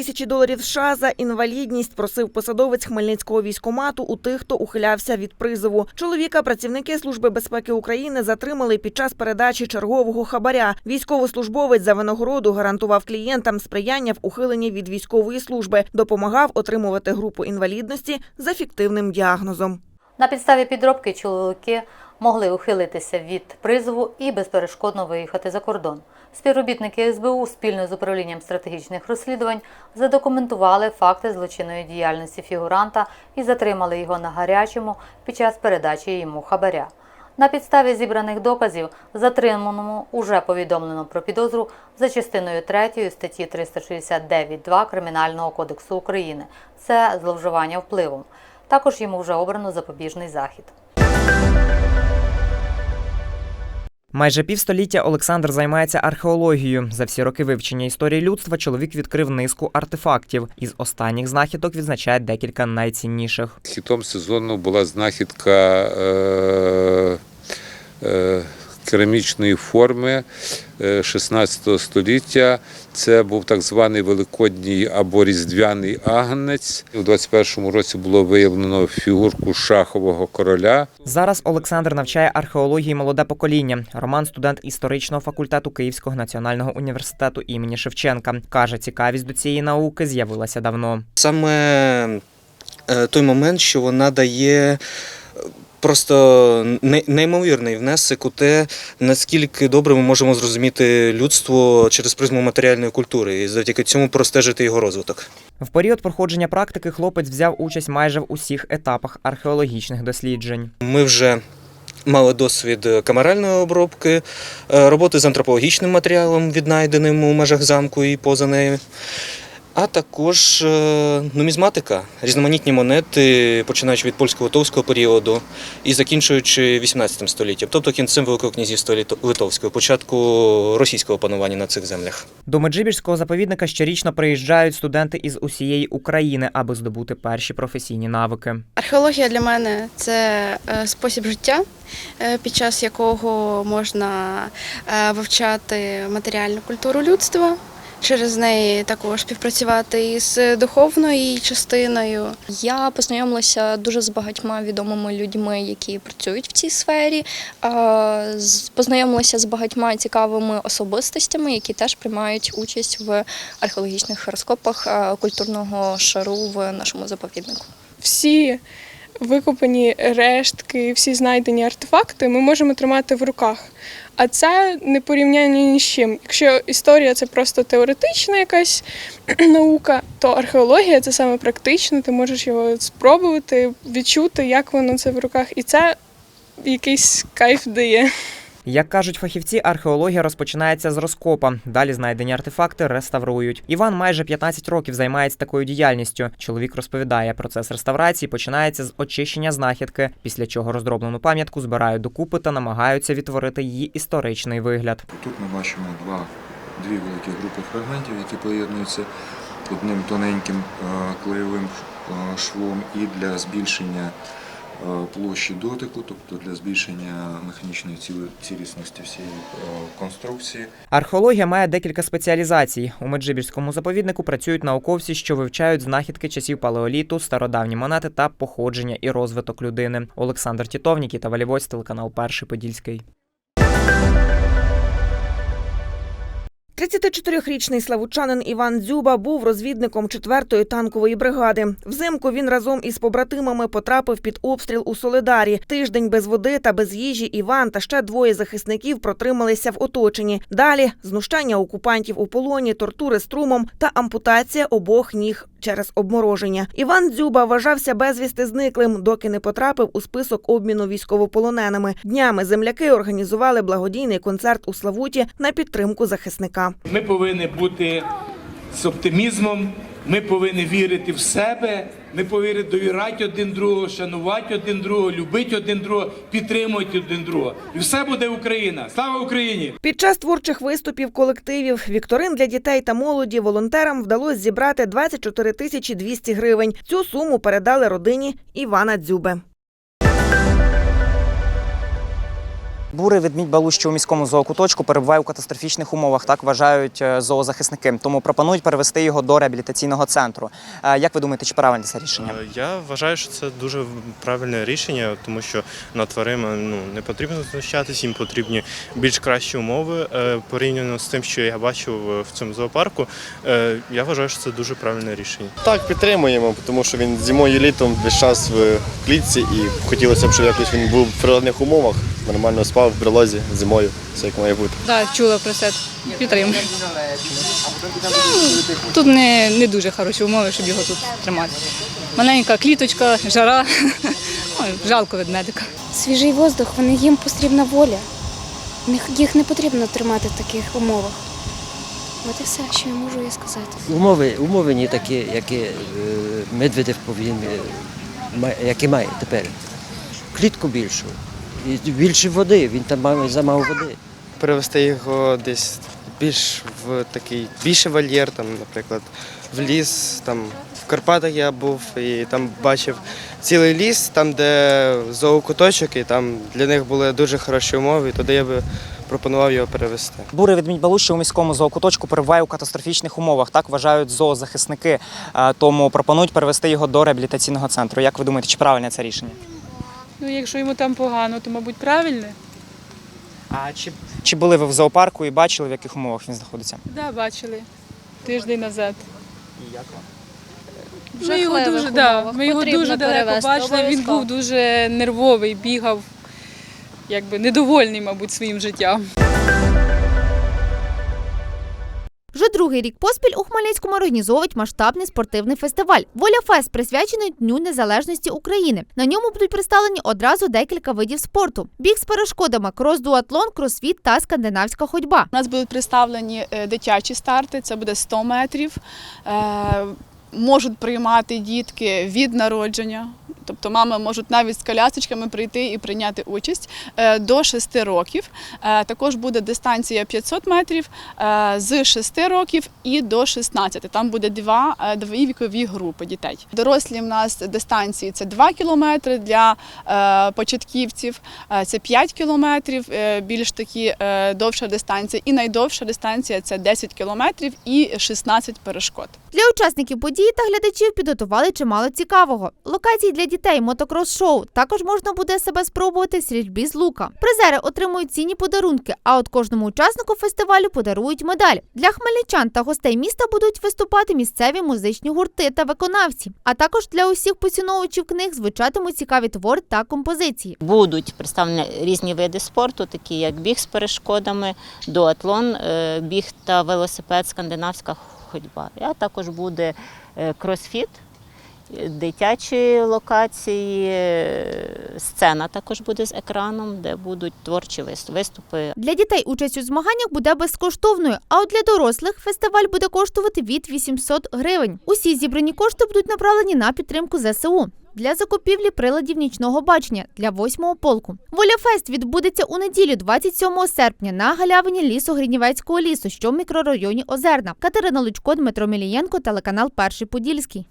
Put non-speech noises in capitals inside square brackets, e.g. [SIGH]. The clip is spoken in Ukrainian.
тисячі доларів США за інвалідність просив посадовець Хмельницького військомату у тих, хто ухилявся від призову. Чоловіка працівники Служби безпеки України затримали під час передачі чергового хабаря. Військовослужбовець за винагороду гарантував клієнтам сприяння в ухиленні від військової служби, допомагав отримувати групу інвалідності за фіктивним діагнозом. На підставі підробки чоловіки могли ухилитися від призову і безперешкодно виїхати за кордон. Співробітники СБУ спільно з управлінням стратегічних розслідувань задокументували факти злочинної діяльності фігуранта і затримали його на гарячому під час передачі йому хабаря. На підставі зібраних доказів затриманому уже повідомлено про підозру за частиною 3 статті 369.2 Кримінального кодексу України. Це зловживання впливом. Також йому вже обрано запобіжний захід. Майже півстоліття Олександр займається археологією. За всі роки вивчення історії людства чоловік відкрив низку артефактів. Із останніх знахідок відзначає декілька найцінніших. Хітом сезону була знахідка е, е, керамічної форми е, 16 століття. Це був так званий великодній або різдвяний агнець. У 21-му році було виявлено фігурку шахового короля. Зараз Олександр навчає археології молоде покоління. Роман студент історичного факультету Київського національного університету імені Шевченка. Каже, цікавість до цієї науки з'явилася давно. Саме е, той момент, що вона дає е, просто неймовірний внесок у те, наскільки добре ми можемо зрозуміти людство через призму матеріальної культури і завдяки цьому простежити його розвиток. В період проходження практики хлопець взяв участь майже в усіх етапах археологічних досліджень. Ми вже мали досвід камеральної обробки, е, роботи з антропологічним матеріалом, віднайденим у межах замку і поза нею. А також е, нумізматика, різноманітні монети, починаючи від польсько-литовського періоду і закінчуючи 18 століттям, тобто кінцем Великого князівства Літо- Литовського, початку російського панування на цих землях. До Меджибірського заповідника щорічно приїжджають студенти із усієї України, аби здобути перші професійні навики. Археологія для мене це е, спосіб життя, е, під час якого можна вивчати матеріальну культуру людства. Через неї також співпрацювати із духовною частиною. Я познайомилася дуже з багатьма відомими людьми, які працюють в цій сфері. Познайомилася з багатьма цікавими особистостями, які теж приймають участь в археологічних розкопах культурного шару в нашому заповіднику. всі викопані рештки, всі знайдені артефакти ми можемо тримати в руках. А це не порівняння ні з чим. Якщо історія це просто теоретична якась [CLEARS THROAT] наука, то археологія це саме практично, ти можеш його спробувати, відчути, як воно це в руках. І це якийсь кайф дає. Як кажуть фахівці, археологія розпочинається з розкопа. Далі знайдені артефакти реставрують. Іван майже 15 років займається такою діяльністю. Чоловік розповідає, процес реставрації починається з очищення знахідки, після чого роздроблену пам'ятку збирають докупи та намагаються відтворити її історичний вигляд. Тут ми бачимо два, дві великі групи фрагментів, які поєднуються одним тоненьким е, клеєвим е, швом і для збільшення площі дотику, тобто для збільшення механічної цілісності всієї е, конструкції. Археологія має декілька спеціалізацій. У Меджибірському заповіднику працюють науковці, що вивчають знахідки часів палеоліту, стародавні монети та походження і розвиток людини. Олександр Тітов, та Валівоць, телеканал Перший Подільський. 34-річний славучанин Іван Дзюба був розвідником 4-ї танкової бригади. Взимку він разом із побратимами потрапив під обстріл у Солидарі. Тиждень без води та без їжі Іван та ще двоє захисників протрималися в оточенні. Далі знущання окупантів у полоні, тортури струмом та ампутація обох ніг через обмороження. Іван Дзюба вважався безвісти зниклим, доки не потрапив у список обміну військовополоненими. Днями земляки організували благодійний концерт у Славуті на підтримку захисника. Ми повинні бути з оптимізмом, ми повинні вірити в себе, ми повинні довірати один другого, шанувати один другого, любити один другого, підтримувати один другого. І все буде Україна. Слава Україні! Під час творчих виступів колективів вікторин для дітей та молоді волонтерам вдалося зібрати 24 тисячі 200 гривень. Цю суму передали родині Івана Дзюби. Бурий ведмідь балущий у міському зоокуточку перебуває у катастрофічних умовах, так вважають е, зоозахисники. Тому пропонують перевести його до реабілітаційного центру. Е, Як ви думаєте, чи правильне це рішення? Е, Я вважаю, що це дуже правильне рішення, тому що над тваринами ну, не потрібно знущатись, їм потрібні більш кращі умови порівняно з тим, що я бачив в цьому зоопарку. Я вважаю, що це дуже правильне рішення. Так, підтримуємо, тому що він зимою і літом весь час в клітці і хотілося б, щоб якось він був в природних умовах, нормально спав в брелозі зимою, все як має бути. Так, чула про це. Підтримую. Тут не, не дуже хороші умови, щоб його тут тримати. Маленька кліточка, жара. [LAUGHS] Ой, жалко ведмедика. Свіжий воздух, вони їм потрібна воля. Їх не потрібно тримати в таких умовах. От і все, що я можу їй сказати. Умови, умови не такі, які е, Медведєв повинен, е, які має тепер. Клітку більшу. І більше води, він там замало води. Перевести його десь більш в такий більше вольєр, там, наприклад, в ліс. Там в Карпатах я був і там бачив цілий ліс, там, де зоокуточок, і там для них були дуже хороші умови, і туди я би пропонував його перевести. Бурий ведмідь балущий у міському зоокуточку перебуває у катастрофічних умовах, так вважають зоозахисники. Е, Тому пропонують перевести його до реабілітаційного центру. Як ви думаєте, чи правильне це рішення? Ну, якщо йому там погано, то, мабуть, правильне. А чи, чи були ви в зоопарку і бачили, в яких умовах він знаходиться? Да, бачили. Тиждень назад. І як вам? Ми його дуже, да, ми його дуже далеко бачили. Він був дуже нервовий, бігав, якби недовольний, мабуть, своїм життям. Вже другий рік поспіль у Хмельницькому організовують масштабний спортивний фестиваль. Воля Фест присвячений Дню Незалежності України. На ньому будуть представлені одразу декілька видів спорту: біг з перешкодами, крос-дуатлон, кросфіт та скандинавська ходьба. У нас будуть представлені е, дитячі старти, це буде 100 метрів. Е, Можуть приймати дітки від народження. Тобто мами можуть навіть з колясочками прийти і прийняти участь е, до 6 років. Е, Також буде дистанція 500 метрів е, з 6 років і до 16. Там буде два, дві вікові групи дітей. Дорослі в нас дистанції це 2 кілометри для початківців, це 5 кілометрів, більш такі довша дистанція. І найдовша дистанція це 10 кілометрів і 16 перешкод. Для учасників події та глядачів підготували чимало цікавого. Локації для дітей, мотокрос-шоу. Також можна буде себе спробувати в стрільбі з лука. Призери отримують цінні подарунки, а от кожному учаснику фестивалю подарують медаль. Для хмельничан та гостей міста будуть виступати місцеві музичні гурти та виконавці. А також для усіх поціновувачів книг звучатимуть цікаві твори та композиції. Будуть представлені різні види спорту, такі як біг з перешкодами, дуатлон, е, біг та велосипед, скандинавська ходьба. А також буде е, кросфіт, дитячі локації, е, сцена також буде з екраном, де будуть творчі вис- виступи. Для дітей участь у змаганнях буде безкоштовною, а от для дорослих фестиваль буде коштувати від 800 гривень. Усі зібрані кошти будуть направлені на підтримку ЗСУ. Для закупівлі приладів нічного бачення для восьмого полку. Воля Фест відбудеться у неділю, 27 серпня, на галявині лісу Гринівецького лісу, що в мікрорайоні Озерна. Катерина Лучко, Дмитро Мілієнко, телеканал Перший Подільський.